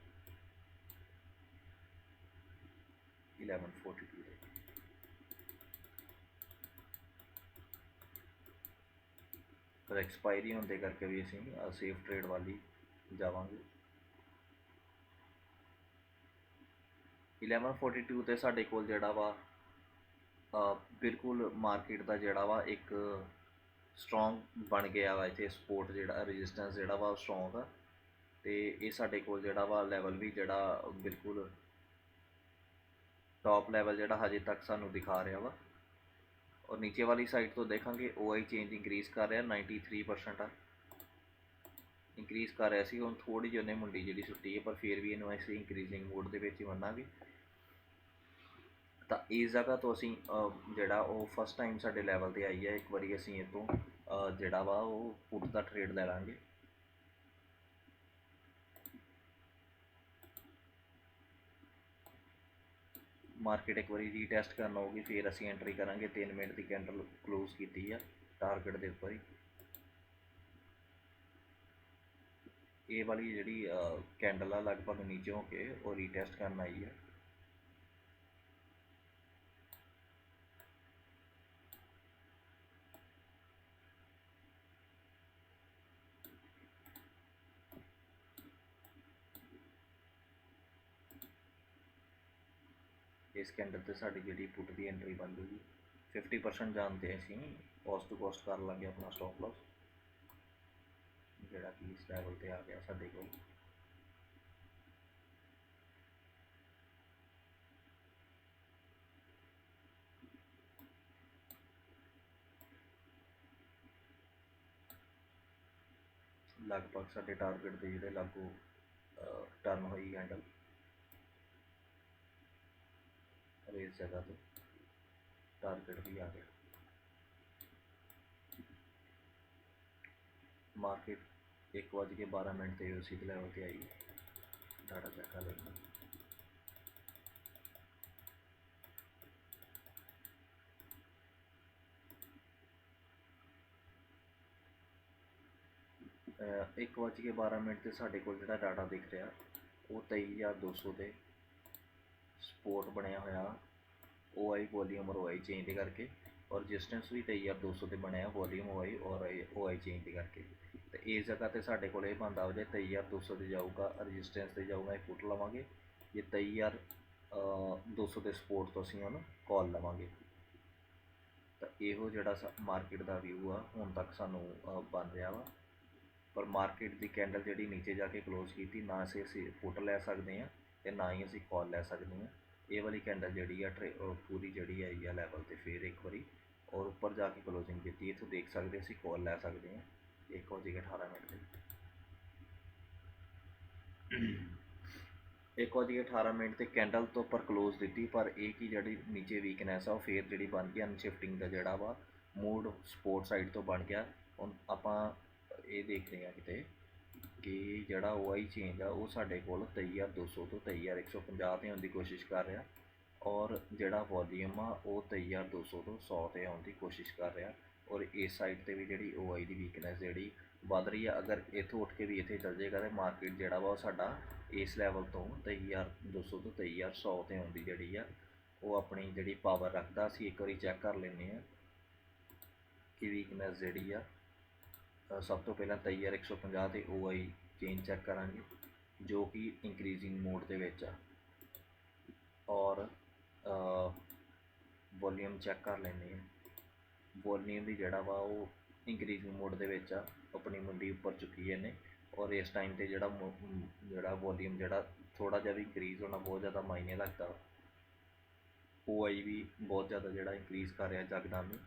1142 ਦੇ। ਪਰ ਐਕਸਪਾਇਰੀ ਹੁੰਦੇ ਕਰਕੇ ਵੀ ਅਸੀਂ ਸੇਫ ਟ੍ਰੇਡ ਵਾਲੀ ਜਾਵਾਂਗੇ। 1142 ਤੇ ਸਾਡੇ ਕੋਲ ਜਿਹੜਾ ਵਾ ਬਿਲਕੁਲ ਮਾਰਕੀਟ ਦਾ ਜਿਹੜਾ ਵਾ, ਇੱਕ ਸਟਰੋਂਗ ਬਣ ਗਿਆ ਵਾ ਇੱਥੇ ਸਪੋਰਟ ਜਿਹੜਾ ਰੈਜ਼ਿਸਟੈਂਸ ਜਿਹੜਾ ਵਾ ਸਟਰੋਂਗ ਆ। ਤੇ ਇਹ ਸਾਡੇ ਕੋਲ ਜਿਹੜਾ ਵਾ ਲੈਵਲ ਵੀ ਜਿਹੜਾ ਬਿਲਕੁਲ ਟਾਪ ਲੈਵਲ ਜਿਹੜਾ ਹਜੇ ਤੱਕ ਸਾਨੂੰ ਦਿਖਾ ਰਿਹਾ ਵਾ। ਔਰ ਨੀਚੇ ਵਾਲੀ ਸਾਈਡ ਤੋਂ ਦੇਖਾਂਗੇ OI ਚੇਂਜ ਇਨਕਰੀਜ਼ ਕਰ ਰਿਹਾ 93% ਆ। ਇਨਕਰੀਜ਼ ਕਰ ਰਿਹਾ ਸੀ, ਹੁਣ ਥੋੜੀ ਜਿਹੀ ਉਹਨੇ ਮੁੰਡੀ ਜਿਹੜੀ ਸੁੱਟੀ ਹੈ ਪਰ ਫਿਰ ਵੀ ਇਹਨੂੰ ਅਸੀਂ ਇਨਕਰੀਜ਼ਿੰਗ ਮੋਡ ਦੇ ਵਿੱਚ ਹੀ ਮੰਨਾਂਗੇ। ਤਾਂ ਇਸ ਜਗ੍ਹਾ ਤੋਂ ਅਸੀਂ ਜਿਹੜਾ ਉਹ ਫਸਟ ਟਾਈਮ ਸਾਡੇ ਲੈਵਲ 'ਤੇ ਆਈ ਹੈ, ਇੱਕ ਵਾਰੀ ਅਸੀਂ ਇਹ ਤੋਂ ਜਿਹੜਾ ਵਾ ਉਹ ਪੁੱਟ ਦਾ ਟ੍ਰੇਡ ਲੈ ਲਾਂਗੇ। ਮਾਰਕੀਟ ਇੱਕ ਵਾਰੀ ਰੀਟੈਸਟ ਕਰਨ ਹੋਊਗੀ ਫਿਰ ਅਸੀਂ ਐਂਟਰੀ ਕਰਾਂਗੇ 3 ਮਿੰਟ ਦੀ ਕੈਂਡਲ ਕਲੋਜ਼ ਕੀਤੀ ਆ ਟਾਰਗੇਟ ਦੇ ਉੱਪਰ ਹੀ। ਇਹ ਵਾਲੀ ਜਿਹੜੀ ਕੈਂਡਲ ਆ, ਲਗਭਗ ਨੀਚੇ ਹੋ ਕੇ ਉਹ ਰੀਟੈਸਟ ਕਰਨ ਆਈ ਆ। ਇਸ ਕੈਂਡਲ ਤੇ ਸਾਡੀ ਜਿਹੜੀ ਪੁੱਟ ਦੀ ਐਂਟਰੀ ਬਣ ਜੂਗੀ 50% ਜਾਣਦੇ ਅਸੀਂ ਕੋਸਟ ਟੂ ਕੋਸਟ ਕਰ ਲਾਂਗੇ ਆਪਣਾ ਸਟਾਪ ਲਾਸ ਜਿਹੜਾ ਕਿ ਇਸ ਲੈਵਲ ਤੇ ਆ ਗਿਆ ਸਾਡੇ ਕੋਲ। ਲਗਭਗ ਸਾਡੇ ਟਾਰਗੇਟ ਦੇ ਜਿਹੜੇ ਲਾਗੂ ਟਰਨ ਹੋਈ ਹੈਂਡਲ ਇਸ ਜਗ੍ਹਾ ਤੇ ਟਾਰਗੇਟ ਵੀ ਆ ਗਿਆ ਮਾਰਕੀਟ ਇੱਕ ਵੱਜ ਕੇ 12 ਮਿੰਟ ਤੇ ਉਸੇ ਦੇ ਲੈਵਲ ਤੇ ਆਈ ਡਾਟਾ ਚੈੱਕ ਕਰ ਲੈਂਦੇ ਅਹ ਇੱਕ ਵੱਜ ਕੇ 12 ਮਿੰਟ ਤੇ ਸਾਡੇ ਕੋਲ ਜਿਹੜਾ ਡਾਟਾ ਦਿਖ ਰਿਹਾ ਉਹ 23200 ਤੇ ਸਪੋਰਟ ਬਣਿਆ ਹੋਇਆ OI ਵੋਲੀਅਮ ਔਰ OI ਚੇਂਜ ਦੇ ਕਰਕੇ ਔਰ ਰੈਜ਼ਿਸਟੈਂਸ ਵੀ 23200 ਤੇ ਬਣਿਆ ਵੋਲੀਅਮ OI ਔਰ OI ਚੇਂਜ ਦੇ ਕਰਕੇ। ਤੇ ਇਸ ਜਗ੍ਹਾ ਤੇ ਸਾਡੇ ਕੋਲ ਇਹ ਬੰਦਾ ਹੋ ਜੇ 23200 ਤੇ ਜਾਊਗਾ ਰੈਜ਼ਿਸਟੈਂਸ ਤੇ ਜਾਊਗਾ, ਇਹ ਫੁੱਟ ਲਵਾਂਗੇ। ਜੇ 23200 ਦੇ ਸਪੋਰਟ ਤੋਂ ਅਸੀਂ ਉਹਨੂੰ ਕਾਲ ਲਵਾਂਗੇ। ਤਾਂ ਇਹੋ ਜਿਹੜਾ ਮਾਰਕੀਟ ਦਾ ਵਿਊ ਆ, ਹੁਣ ਤੱਕ ਸਾਨੂੰ ਬਣ ਰਿਹਾ ਵਾ। ਪਰ ਮਾਰਕੀਟ ਦੀ ਕੈਂਡਲ ਜਿਹੜੀ ਨੀਚੇ ਜਾ ਕੇ ਕਲੋਜ਼ ਕੀਤੀ, ਨਾ ਅਸੀਂ ਅਸੀਂ ਪੁੱਟ ਲੈ ਸਕਦੇ ਹਾਂ। ਤੇ ਨਾ ਹੀ ਅਸੀਂ ਕਾਲ ਲੈ ਸਕਦੇ ਹਾਂ। ਇਹ ਵਾਲੀ ਕੈਂਡਲ ਜਿਹੜੀ ਆ ਟਰੇ- ਪੂਰੀ ਜਿਹੜੀ ਹੈਗੀ ਆ ਲੈਵਲ ਤੇ ਫਿਰ ਇੱਕ ਵਾਰੀ ਔਰ ਉੱਪਰ ਜਾ ਕੇ ਕਲੋਜ਼ਿੰਗ ਕੀਤੀ। ਇੱਥੋਂ ਦੇਖ ਸਕਦੇ ਅਸੀਂ ਕਾਲ ਲੈ ਸਕਦੇ ਹਾਂ। ਇੱਕ ਵਜੇ 18 ਮਿੰਟ ਤੇ ਇੱਕ ਵਜੇ 18 ਮਿੰਟ ਤੇ ਕੈਂਡਲ ਤੋਂ ਉੱਪਰ ਕਲੋਜ਼ ਦਿੱਤੀ, ਪਰ ਇਹ ਕੀ ਜਿਹੜੀ ਨੀਚੇ ਵੀਕਨੈਸ ਆ, ਉਹ ਫੇਰ ਜਿਹੜੀ ਬਣ ਗਈ ਅਨਸ਼ਿਫਟਿੰਗ ਦਾ ਜਿਹੜਾ ਵਾ, ਮੂਡ ਸਪੋਰਟ ਸਾਈਡ ਤੋਂ ਬਣ ਗਿਆ। ਹੁਣ ਆਪਾਂ ਇਹ ਦੇਖ ਰਹੇ ਹਾਂ ਕਿਤੇ। ਕਿ ਜਿਹੜਾ OI ਚੇਂਜ ਆ, ਉਹ ਸਾਡੇ ਕੋਲ 23200 ਤੋਂ 23150 ਤੇ ਆਉਣ ਦੀ ਕੋਸ਼ਿਸ਼ ਕਰ ਰਿਹਾ। ਔਰ ਜਿਹੜਾ ਵੋਲੀਅਮ ਆ, ਉਹ 23200 ਤੋਂ 100 ਤੇ ਆਉਣ ਦੀ ਕੋਸ਼ਿਸ਼ ਕਰ ਰਿਹਾ। ਔਰ ਇਸ ਸਾਈਡ ਤੇ ਵੀ ਜਿਹੜੀ OI ਦੀ ਵੀਕਨੈਸ ਜਿਹੜੀ ਵੱਧ ਰਹੀ ਆ, ਅਗਰ ਇੱਥੋਂ ਉੱਠ ਕੇ ਵੀ ਇੱਥੇ ਚੱਲ ਜਾਏਗਾ ਤੇ ਮਾਰਕੀਟ ਜਿਹੜਾ ਵਾ ਉਹ ਸਾਡਾ ਇਸ ਲੈਵਲ ਤੋਂ 23200 ਤੋਂ 2100 ਤੇ ਆਉਣ ਦੀ ਜਿਹੜੀ ਆ, ਉਹ ਆਪਣੀ ਜਿਹੜੀ ਪਾਵਰ ਰੱਖਦਾ, ਅਸੀਂ ਇੱਕ ਵਾਰੀ ਚੈੱਕ ਕਰ ਲੈਂਦੇ ਆ ਕਿ ਵੀਕਨੈਸ ਜਿਹੜੀ ਆ ਸਭ ਤੋਂ ਪਹਿਲਾਂ 23150 ਤੇ OI ਚੇਂਜ ਚੈੱਕ ਕਰਾਂਗੇ, ਜੋ ਕਿ ਇਨਕਰੀਜ਼ਿੰਗ ਮੋਡ ਦੇ ਵਿੱਚ ਆ। ਔਰ ਵੋਲੀਅਮ ਚੈੱਕ ਕਰ ਲੈਂਦੇ ਆ ਵੋਲੀਅਮ ਵੀ ਜਿਹੜਾ ਵਾ ਉਹ ਇੰਕਰੀਜ਼ਿੰਗ ਮੋਡ ਦੇ ਵਿੱਚ ਆ, ਆਪਣੀ ਮੁੰਡੀ ਉੱਪਰ ਚੁੱਕੀ ਹੈ ਔਰ ਇਸ ਟਾਈਮ ਤੇ ਜਿਹੜਾ ਮੋ- ਜਿਹੜਾ ਵੋਲੀਅਮ ਜਿਹੜਾ ਥੋੜਾ ਜਿਹਾ ਵੀ ਇਨਕਰੀਜ਼ ਹੋਣਾ, ਬਹੁਤ ਜ਼ਿਆਦਾ ਮਾਇਨੇ ਰੱਖਦਾ। OI ਵੀ ਬਹੁਤ ਜ਼ਿਆਦਾ ਜਿਹੜਾ ਇਨਕਰੀਜ਼ ਕਰ ਰਿਹਾ ਜਗਦਾਮੀ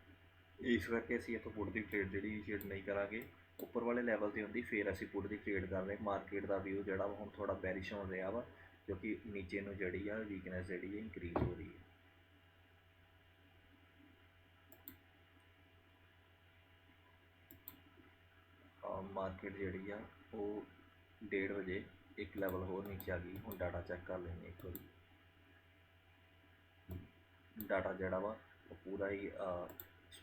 ਇਸ ਕਰਕੇ ਅਸੀਂ ਇੱਥੋਂ ਪੁੱਟ ਦੀ ਟ੍ਰੇਡ ਜਿਹੜੀ ਇਨੀਸ਼ੀਏਟ ਨਹੀਂ ਕਰਾਂਗੇ। ਉੱਪਰ ਵਾਲੇ ਲੈਵਲ ਤੇ ਹੁੰਦੀ, ਫਿਰ ਅਸੀਂ ਪੁੱਟ ਦੀ ਟ੍ਰੇਡ ਕਰ ਰਹੇ ਮਾਰਕੀਟ ਦਾ ਵਿਊ ਜਿਹੜਾ ਵਾ ਹੁਣ ਥੋੜਾ ਬੈਰਿਸ਼ ਹੋ ਰਿਹਾ ਵਾ ਕਿਉਂਕਿ ਨੀਚੇ ਨੂੰ ਜਿਹੜੀ ਆ ਵੀਕਨੈਸ ਜਿਹੜੀ ਹੈ ਇਨਕਰੀਜ਼ ਹੋ ਰਹੀ ਹੈ। ਮਾਰਕੀਟ ਜਿਹੜੀ ਆ, ਉਹ 1:30 ਵਜੇ ਇੱਕ ਲੈਵਲ ਹੋਰ ਨੀਚੇ ਆ ਗਈ। ਹੁਣ ਡਾਟਾ ਚੈੱਕ ਕਰ ਲੈਂਦੇ ਇੱਕ ਵਾਰੀ। ਡਾਟਾ ਜਿਹੜਾ ਵਾ, ਉਹ ਪੂਰਾ ਹੀ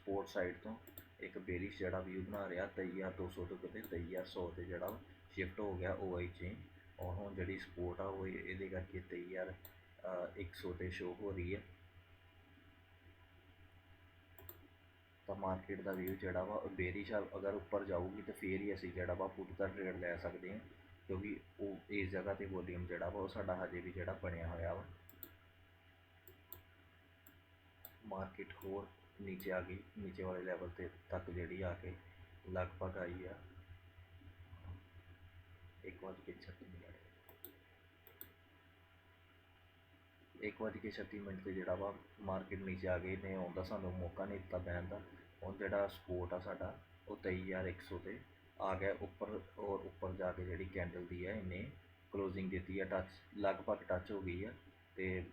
ਸਪੋਰਟ ਸਾਈਡ ਤੋਂ ਇੱਕ ਬੇਰਿਸ਼ ਜਿਹੜਾ ਵਿਊ ਬਣਾ ਰਿਹਾ 23200 ਤੋਂ ਕਿਤੇ 23100 ਤੇ ਜਿਹੜਾ ਸ਼ਿਫਟ ਹੋ ਗਿਆ OI ਚ ਔਰ ਹੁਣ ਜਿਹੜੀ ਸਪੋਰਟ ਆ ਉਹ ਇਹਦੇ ਕਰਕੇ 23100 ਤੇ ਸ਼ੋ ਹੋ ਰਹੀ ਹੈ। ਤਾਂ ਮਾਰਕੀਟ ਦਾ ਵਿਊ ਜਿਹੜਾ ਵਾ, ਉਹ ਬੇਰਿਸ਼ ਆ, ਅਗਰ ਉੱਪਰ ਜਾਊਗੀ ਤਾਂ ਫੇਰ ਹੀ ਅਸੀਂ ਜਿਹੜਾ ਵਾ ਪੁੱਟ ਦਾ ਟ੍ਰੇਡ ਲੈ ਸਕਦੇ ਹਾਂ, ਕਿਉਂਕਿ ਉਹ ਇਸ ਜਗ੍ਹਾ ਤੇ ਵੋਲੀਅਮ ਜਿਹੜਾ ਵਾ, ਉਹ ਸਾਡਾ ਹਜੇ ਵੀ ਜਿਹੜਾ ਬਣਿਆ ਹੋਇਆ ਵਾ। ਮਾਰਕੀਟ ਹੋਰ ਨੀਚੇ ਆ ਗਈ, ਨੀਚੇ ਵਾਲੇ ਲੈਵਲ ਤੇ ਤੱਕ ਜਿਹੜੀ ਆ ਕੇ ਲਗਭਗ ਆਈ ਆ। ਇੱਕ ਵੱਜ ਕੇ 36 ਮਿੰਟ। ਇੱਕ ਵੱਜ ਕੇ 36 ਮਿੰਟ ਤੇ ਜਿਹੜਾ ਵਾ ਮਾਰਕੀਟ ਨੀਚੇ ਆ ਗਈ ਨੇ ਆਉਂਦਾ ਸਾਨੂੰ ਮੌਕਾ ਨਹੀਂ ਦਿੱਤਾ ਬੈਨ ਦਾ। ਉਹ ਜਿਹੜਾ ਸਪੋਰਟ ਆ ਸਾਡਾ, ਉਹ 23100 ਤੇ ਆ ਗਿਆ ਉੱਪਰ ਔਰ ਉੱਪਰ ਜਾ ਕੇ ਜਿਹੜੀ ਕੈਂਡਲ ਦੀ ਹੈ ਇਹਨੇ ਕਲੋਜ਼ਿੰਗ ਦਿੱਤੀ ਹੈ ਟੱਚ ਲਗਭਗ ਟੱਚ ਹੋ ਗਈ ਹੈ ਤੇ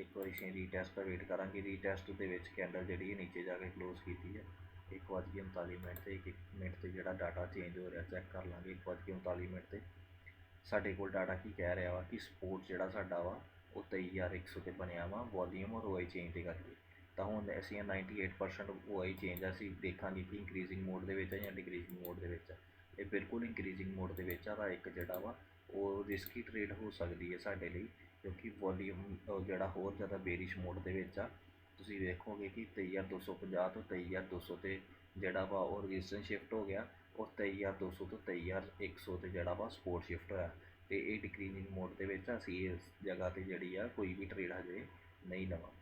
ਇੱਕ ਵਾਰੀ ਅਸੀਂ ਰੀਟੈਸਟ ਦਾ ਵੇਟ ਕਰਾਂਗੇ ਰੀਟੈਸਟ ਦੇ ਵਿੱਚ ਕੈਂਡਲ ਜਿਹੜੀ ਹੈ ਨੀਚੇ ਜਾ ਕੇ ਕਲੋਜ਼ ਕੀਤੀ ਹੈ। ਇੱਕ ਵੱਜ ਕੇ 39 ਮਿੰਟ ਤੇ, ਇੱਕ ਇੱਕ ਮਿੰਟ ਤੇ ਜਿਹੜਾ ਡਾਟਾ ਚੇਂਜ ਹੋ ਰਿਹਾ ਚੈੱਕ ਕਰ ਲਾਂਗੇ, ਇੱਕ ਵੱਜ ਕੇ 39 ਮਿੰਟ ਤੇ। ਸਾਡੇ ਕੋਲ ਡਾਟਾ ਕੀ ਕਹਿ ਰਿਹਾ ਵਾ ਕਿ ਸਪੋਰਟ ਜਿਹੜਾ ਸਾਡਾ ਵਾ, ਉਹ 23100 ਤੇ ਬਣਿਆ ਵਾ ਵੋਲੀਅਮ ਔਰ OI ਚੇਂਜ ਦੇ ਕਰਕੇ। ਤਾਂ ਹੁਣ ਅਸੀਂ 98% OI ਚੇਂਜ ਆ, ਅਸੀਂ ਦੇਖਾਂਗੇ ਕਿ ਇੰਕਰੀਜ਼ਿੰਗ ਮੋਡ ਦੇ ਵਿੱਚ ਆ ਜਾਂ ਡਿਕਰੀਜ਼ਿੰਗ ਮੋਡ ਦੇ ਵਿੱਚ ਆ। ਇਹ ਬਿਲਕੁਲ ਇੰਕਰੀਜ਼ਿੰਗ ਮੋਡ ਦੇ ਵਿੱਚ ਆ, ਤਾਂ ਇੱਕ ਜਿਹੜਾ ਵਾ, ਉਹ ਰਿਸਕੀ ਟ੍ਰੇਡ ਹੋ ਸਕਦੀ ਹੈ ਸਾਡੇ ਲਈ। ਕਿਉਂਕਿ ਵੋਲੀਅਮ ਜਿਹੜਾ ਹੋਰ ਜ਼ਿਆਦਾ ਬੇਰਿਸ਼ ਮੋਡ ਦੇ ਵਿੱਚ ਆ, ਤੁਸੀਂ ਵੇਖੋਗੇ ਕਿ 23250 ਤੋਂ 23200 ਤੇ ਜਿਹੜਾ ਵਾ ਉਹ ਰੈਜ਼ਿਸਟੈਂਸ ਸ਼ਿਫਟ ਹੋ ਗਿਆ ਔਰ 23200 ਤੋਂ 23100 ਤੇ ਜਿਹੜਾ ਵਾ ਸਪੋਰਟ ਸ਼ਿਫਟ ਹੋਇਆ। ਤੇ ਇਹ ਡਿਕਰੀਜ਼ਿੰਗ ਮੋਡ ਦੇ ਵਿੱਚ ਅਸੀਂ ਇਸ ਜਗ੍ਹਾ ਤੇ ਜਿਹੜੀ ਆ ਕੋਈ ਵੀ ਟ੍ਰੇਡ ਹਜੇ ਨਹੀਂ ਲਵਾਂਗੇ।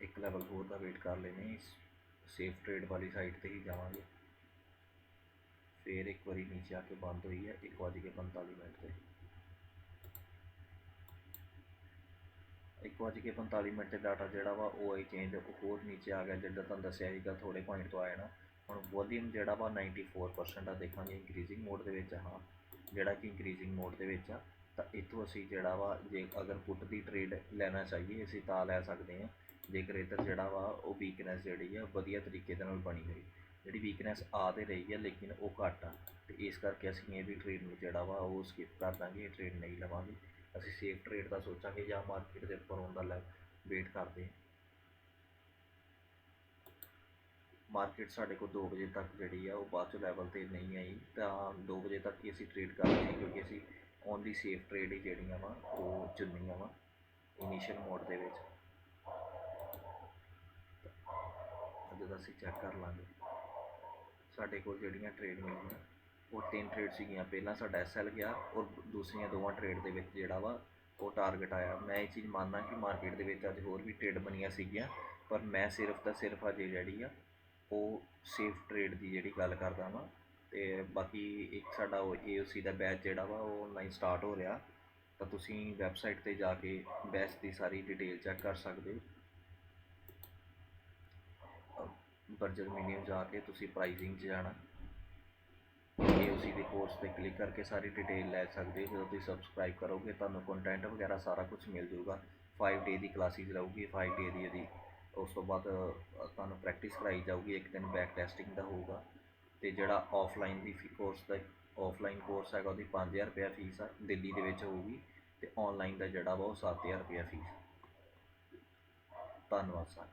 ਇੱਕ ਲੈਵਲ ਹੋਰ ਦਾ ਵੇਟ ਕਰ ਲੈਨੇ ਸੇਫ ਟ੍ਰੇਡ ਵਾਲੀ ਸਾਈਡ ਤੇ ਹੀ ਜਾਵਾਂਗੇ। ਫਿਰ ਇੱਕ ਵਾਰੀ ਨੀਚੇ ਆ ਕੇ ਬੰਦ ਹੋਈ ਹੈ 1:45 ਮਿੰਟ ਤੇ। ਇੱਕ ਵੱਜ ਕੇ 45 ਮਿੰਟ ਤੇ ਡਾਟਾ ਜਿਹੜਾ ਵਾ ਉਹ ਆਈ ਚੇਂਜ ਹੋਰ ਨੀਚੇ ਆ ਗਿਆ, ਜਿੱਦਾਂ ਤੁਹਾਨੂੰ ਦੱਸਿਆ ਸੀਗਾ ਥੋੜੇ ਪੁਆਇੰਟ ਤੋਂ ਆਇਆ ਨਾ। ਹੁਣ ਵੋਲੀਅਮ ਜਿਹੜਾ ਵਾ 94% ਆ ਦੇਖਾਂਗੇ ਇੰਕਰੀਜ਼ਿੰਗ ਮੋਡ ਦੇ ਵਿੱਚ ਹਾਂ। ਜਿਹੜਾ ਕਿ ਇੰਕਰੀਜ਼ਿੰਗ ਮੋਡ ਦੇ ਵਿੱਚ ਆ, ਤਾਂ ਇੱਥੋਂ ਅਸੀਂ ਜਿਹੜਾ ਵਾ ਜੇ ਅਗਰ ਪੁੱਟ ਦੀ ਟ੍ਰੇਡ ਲੈਣਾ ਚਾਹੀਏ, ਅਸੀਂ ਤਾਂ ਲੈ ਸਕਦੇ ਹਾਂ। ਜੇਕਰ ਇੱਧਰ ਜਿਹੜਾ ਵਾ ਉਹ ਵੀਕਨੈਸ ਜਿਹੜੀ ਆ, ਵਧੀਆ ਤਰੀਕੇ ਦੇ ਨਾਲ ਬਣੀ ਹੋਈ। ਜਿਹੜੀ ਵੀਕਨੈਸ ਆ ਤੇ ਰਹੀ ਹੈ, ਲੇਕਿਨ ਉਹ ਘੱਟ ਆ। ਤੇ ਇਸ ਕਰਕੇ ਅਸੀਂ ਇਹ ਵੀ ਟ੍ਰੇਡ ਨੂੰ ਜਿਹੜਾ ਵਾ ਉਹ ਸਕਿਪ ਕਰ ਦਾਂਗੇ, ਇਹ ਟ੍ਰੇਡ ਨਹੀਂ ਲਵਾਂਗੇ। ਅਸੀਂ ਸੇਫ ਟ੍ਰੇਡ ਦਾ ਸੋਚਾਂਗੇ ਜਾਂ ਮਾਰਕੀਟ ਦੇ ਉੱਪਰ ਆਉਣ ਦਾ ਲੈ ਵੇਟ ਕਰਦੇ ਹਾਂ। ਮਾਰਕੀਟ ਸਾਡੇ ਕੋਲ 2 ਵਜੇ ਤੱਕ ਜਿਹੜੀ ਆ, ਉਹ ਬਾਅਦ 'ਚੋਂ ਲੈਵਲ ਤੇ ਨਹੀਂ ਆਈ। ਤਾਂ 2 ਵਜੇ ਤੱਕ ਹੀ ਅਸੀਂ ਟ੍ਰੇਡ ਕਰਦੇ ਹਾਂ ਕਿਉਂਕਿ ਅਸੀਂ ਓਨਲੀ ਸੇਫ ਟ੍ਰੇਡ ਹੀ ਜਿਹੜੀਆਂ ਵਾ, ਉਹ ਚੁਣਨੀਆਂ ਵਾ ਇਨੀਸ਼ੀਅਲ ਮੋਡ ਦੇ ਵਿੱਚ। ਜਦੋਂ ਅਸੀਂ ਚੈੱਕ ਕਰ ਲਾਂਗੇ। ਸਾਡੇ ਕੋਲ ਜਿਹੜੀਆਂ ਟ੍ਰੇਡ ਮਿਲੀਆਂ ਉਹ ਤਿੰਨ ਟ੍ਰੇਡ ਸੀਗੀਆਂ। ਪਹਿਲਾਂ ਸਾਡਾ ਐਸਐਲ ਗਿਆ ਔਰ ਦੂਸਰੀਆਂ ਦੋਵਾਂ ਟ੍ਰੇਡ ਦੇ ਵਿੱਚ ਜਿਹੜਾ ਵਾ, ਉਹ ਟਾਰਗੇਟ ਆਇਆ। ਮੈਂ ਇਹ ਚੀਜ਼ ਮੰਨਦਾ ਕਿ ਮਾਰਕੀਟ ਦੇ ਵਿੱਚ ਅੱਜ ਹੋਰ ਵੀ ਟ੍ਰੇਡ ਬਣੀਆਂ ਸੀਗੀਆਂ, ਪਰ ਮੈਂ ਸਿਰਫ ਤਾਂ ਸਿਰਫ ਅਜੇ ਜਿਹੜੀ ਆ, ਉਹ ਸੇਫ ਟ੍ਰੇਡ ਦੀ ਜਿਹੜੀ ਗੱਲ ਕਰਦਾ ਵਾਂ। ਤੇ ਬਾਕੀ ਇੱਕ ਸਾਡਾ ਉਹ AOC ਦਾ ਬੈਚ ਜਿਹੜਾ ਵਾ, ਉਹ ਆਨਲਾਈਨ ਸਟਾਰਟ ਹੋ ਰਿਹਾ। ਤਾਂ ਤੁਸੀਂ ਵੈਬਸਾਈਟ ਤੇ ਜਾ ਕੇ ਬੈਚ ਦੀ ਸਾਰੀ ਡਿਟੇਲ ਚੈੱਕ ਕਰ ਸਕਦੇ ਹੋ। ਬਰਜਰ ਮੀਨੀਅਮ ਜਾ ਕੇ ਤੁਸੀਂ ਪ੍ਰਾਈਸਿੰਗ 'ਚ ਜਾਣਾ AOC ਦੇ ਕੋਰਸ ਤੇ ਕਲਿੱਕ ਕਰਕੇ ਸਾਰੀ ਡਿਟੇਲ ਲੈ ਸਕਦੇ ਹੋ, ਜਦੋਂ ਤੁਸੀਂ ਸਬਸਕ੍ਰਾਈਬ ਕਰੋਗੇ, ਤੁਹਾਨੂੰ ਕੰਟੈਂਟ ਵਗੈਰਾ ਸਾਰਾ ਕੁਝ ਮਿਲ ਜਾਊਗਾ। 5 ਡੇ ਦੀ ਕਲਾਸਿਸ ਰਹੂਗੀ 5 ਡੇ ਦੀ ਇਹਦੀ। ਉਸ ਤੋਂ ਬਾਅਦ ਤੁਹਾਨੂੰ ਪ੍ਰੈਕਟਿਸ ਕਰਾਈ ਜਾਊਗੀ, ਇੱਕ ਦਿਨ ਬੈਕ ਟੈਸਟਿੰਗ ਦਾ ਹੋਊਗਾ। ਤੇ ਜਿਹੜਾ ਆਫਲਾਈਨ ਦੀ ਫੀ ਕੋਰਸ ਦਾ ਆਫਲਾਈਨ ਕੋਰਸ ਹੈਗਾ, ਉਹਦੀ 5000 ਰੁਪਇਆ ਫੀਸ ਆ, ਦਿੱਲੀ ਦੇ ਵਿੱਚ ਹੋਊਗੀ। ਤੇ ਆਨਲਾਈਨ ਦਾ ਜਿਹੜਾ ਵਾ, ਉਹ 7000 ਰੁਪਇਆ ਫੀਸ ਧੰਨਵਾਦ ਸਰ।